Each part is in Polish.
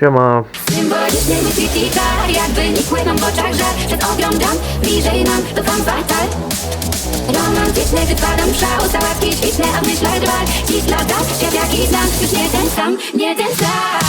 Siema. Symboliczny multiplicar Jakby nie płyną w oczach żar Przed oglądam, bliżej nam to fan fatal Romantyczny wypadam w szał Sałatki świetne, a w myślach dwar Dziś lata, świat jaki znam Już nie ten sam, nie ten sam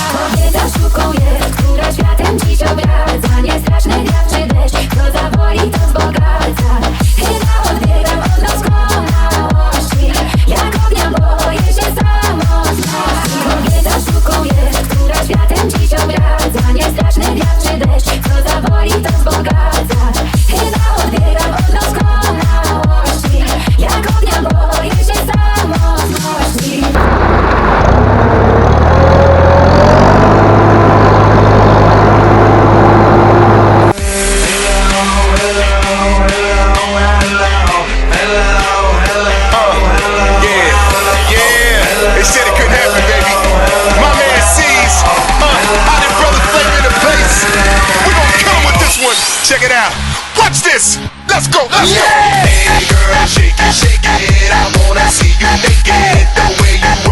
Check it out. Watch this. Let's go. Let's go. Hey girl, shake it, shake it. I wanna see you. The way you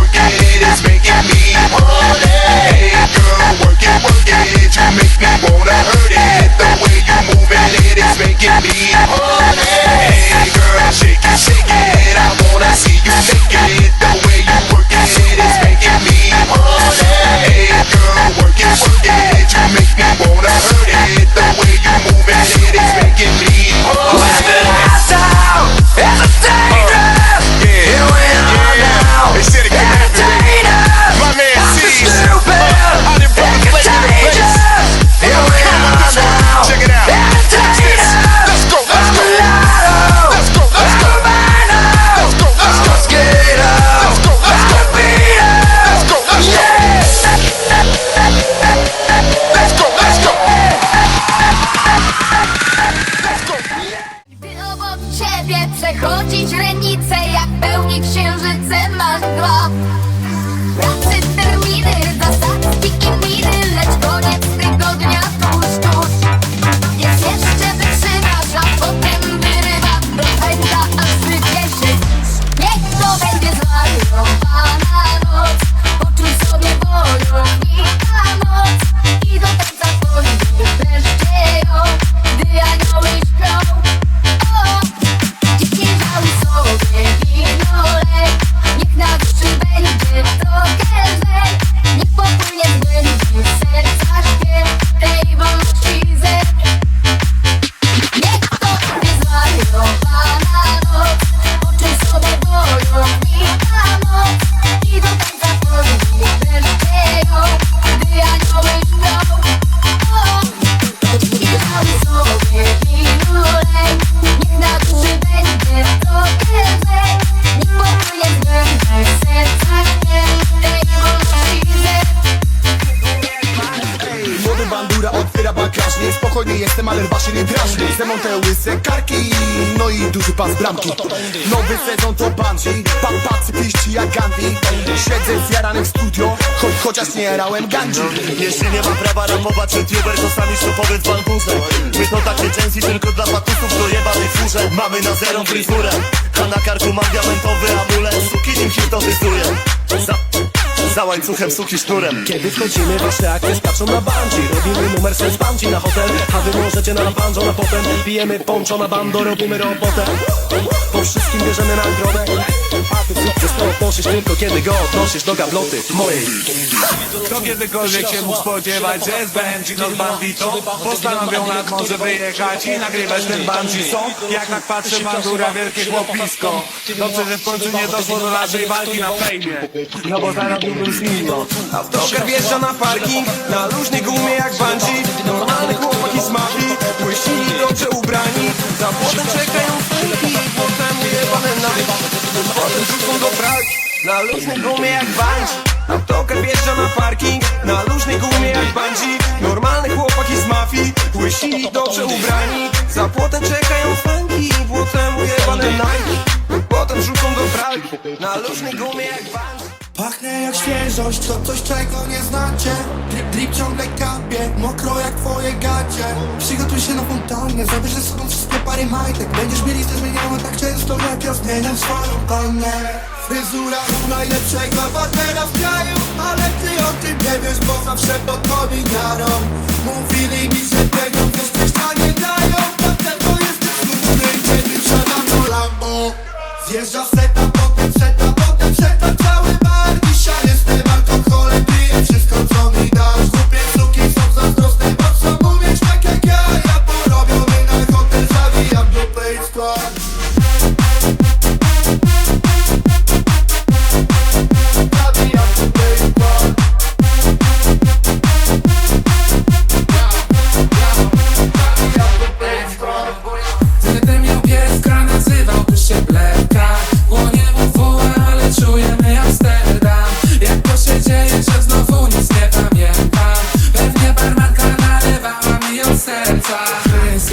jestem, ale właśnie nie drażni. Ze te łyse karki No i duży pas bramki. Nowy sezon to Bungie Papacy piści jak Gandhi. Siedzę zjarany w studio Choć chociaż nie rałem ganji Jeśli nie mam prawa ramować youtuber To sami w bankurze My to takie części tylko dla patusów Do jebanej furze. Mamy na zero fryzurę. A na karku mam diamentowy amulet Suki nim hipnotyzuje. za, za łańcuchem suki sznurem Kiedy wchodzimy, wasze akcje skaczą na bungee Robimy numer z bungee na hotel. A wy możecie na banjo na potem Pijemy ponczo na bando, robimy robotę. Po wszystkim bierzemy nagrodę. Sukces to odnosisz tylko kiedy go odnosisz do gabloty mojej. Kto kiedykolwiek się mógł spodziewać, że z Benji to z banditą Postanowią nad morze wyjechać i nagrywać ten bungee. Song Jak tak patrzę bandura, wielkie chłopisko. Dobrze, że w końcu nie doszło do naszej walki na fejmie. No bo zarobiłbym z nim no Autokar wjeżdża na parking Na luźnej gumie jak bungee. Normalne chłopaki z mafii Łysi i dobrze ubrani. Za płotem czekają fryki Potem ujebane na Potem rzucą do pralki Na luźnej gumie jak bungee. Autokar wjeżdża na parking Na luźnej gumie jak bungee. Normalne chłopaki z mafii Łysi i dobrze ubrani. Za płotem czekają funki Potem ujebane na Potem rzucą do pralki Na luźnej gumie jak bungee Pachnę jak świeżość, to coś czego nie znacie. Drip, drip ciągle kapie, mokro jak twoje gacie. Przygotuj się na fontannę, zabierz ze sobą wszystkie pary majtek. Będziesz mieli listę zmienianą tak często jak ja zmieniam swoją pannę. Fryzura u najlepszego partnera w kraju Ale ty o tym nie wiesz, bo zawsze pod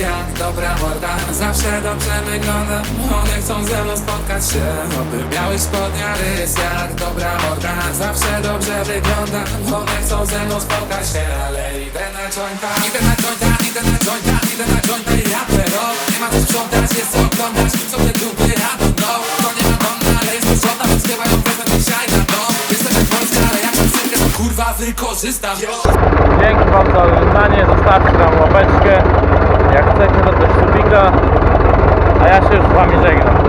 tobie wyglądam One chcą ze mną spotkać się. Oby miały spodnia rys jak dobra morda. Zawsze dobrze wyglądam One chcą ze mną spotkać się. Ale idę na jointa Idę na jointa, idę na jointa Idę na jointa i ja pero Nie ma co sprzątać, jest co oglądać. Co te grupy, I don't know To nie Madonna, ale jest porządna Więc chyba ją dzisiaj na dom. Jestem jak Polska, ale jak piosenkę to kurwa wykorzystam. Dzięki Wam za oglądanie, zostawcie tam łapeczkę. Jak chcecie, to też subika. A ja się już z Wami żegnam.